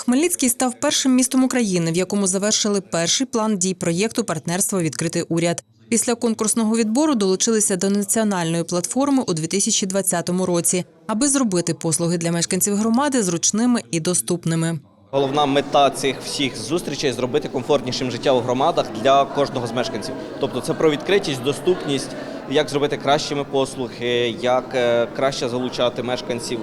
Хмельницький став першим містом України, в якому завершили перший план дій проєкту Партнерство відкритий уряд. Після конкурсного відбору долучилися до національної платформи у 2020 році, аби зробити послуги для мешканців громади зручними і доступними. Головна мета цих всіх зустрічей зробити комфортнішим життя у громадах для кожного з мешканців. Тобто це про відкритість, доступність, як зробити кращими послуги, як е, краще залучати мешканців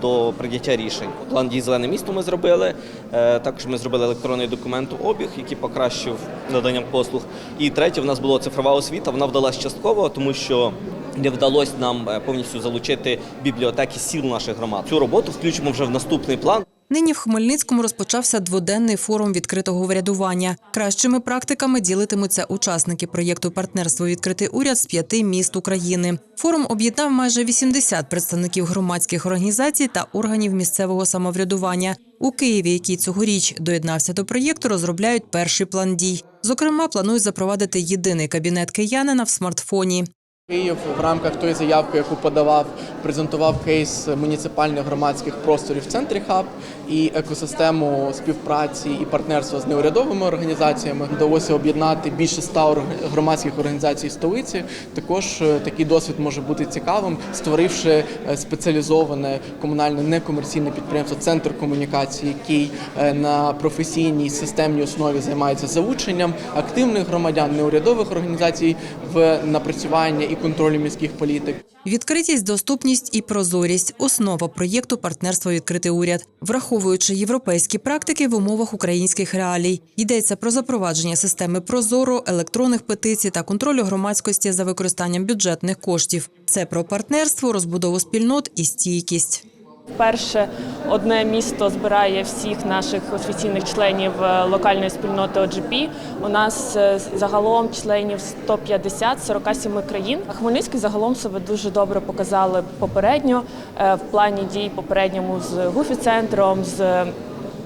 до прийняття рішень. План дій зелене місто ми зробили. е, Також ми зробили електронний документообіг, який покращив надання послуг. І третє, в нас була цифрова освіта. Вона вдалась частково, тому що не вдалося нам е, повністю залучити бібліотеки сіл наших громад. Цю роботу включимо вже в наступний план. Нині в Хмельницькому розпочався дводенний форум відкритого врядування. Кращими практиками ділитимуться учасники проєкту Партнерство відкритий уряд з п'яти міст України. Форум об'єднав майже 80 представників громадських організацій та органів місцевого самоврядування. У Києві, який цьогоріч доєднався до проєкту, розробляють перший план дій. Зокрема, планують запровадити єдиний кабінет киянина в смартфоні. Київ в рамках тої заявки, яку подавав, презентував кейс муніципальних громадських просторів в центрі хаб і екосистему співпраці і партнерства з неурядовими організаціями. Вдалося об'єднати більше ста громадських організацій столиці. Також е, такий досвід може бути цікавим, створивши е, спеціалізоване комунальне некомерційне підприємство Центр комунікації, який е, на професійній системній основі займається залученням активних громадян, неурядових організацій в напрацювання і контролі міських політик. Відкритість, доступність і прозорість основа проєкту Партнерство відкритий уряд, враховуючи європейські практики в умовах українських реалій. Йдеться про запровадження системи Прозоро, електронних петицій та контролю громадськості за використанням бюджетних коштів. Це про партнерство, розбудову спільнот і стійкість. Вперше одне місто збирає всіх наших офіційних членів е, локальної спільноти OGP. У нас е, загалом членів 150 з 47 країн. Хмельницький загалом себе дуже добре показали попередньо е, в плані дій попередньому з гуфі-центром, з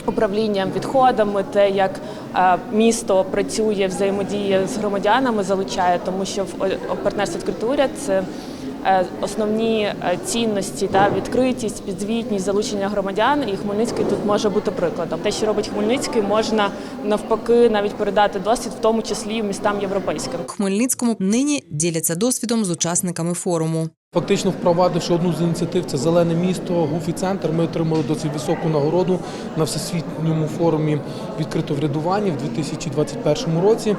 управлінням відходами, те, як місто працює, взаємодіє з громадянами, залучає, тому що в партнерство відкритий це основні е, цінності та відкритість, підзвітність, залучення громадян. І Хмельницький тут може бути прикладом. Те, що робить Хмельницький, можна навпаки навіть передати досвід, в тому числі містам європейським. Хмельницькому нині діляться досвідом з учасниками форуму. Фактично впровадивши одну з ініціатив, це зелене місто, Гуфі центр. Ми отримали досить високу нагороду на всесвітньому форумі відкритого врядування в 2021 році.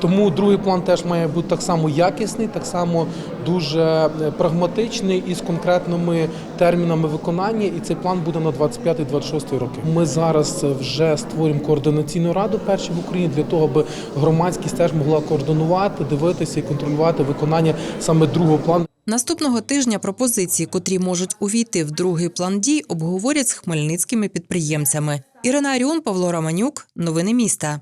Тому другий план теж має бути так само якісний, так само дуже е, прагматичний і з конкретними термінами виконання. І цей план буде на 25-26 роки. Ми зараз вже створюємо координаційну раду перші в Україні для того, аби громадськість теж могла координувати, дивитися і контролювати виконання саме другого плану. Наступного тижня пропозиції, котрі можуть увійти в другий план дій, обговорять з хмельницькими підприємцями. Ірина Аріон, Павло Романюк. Новини міста.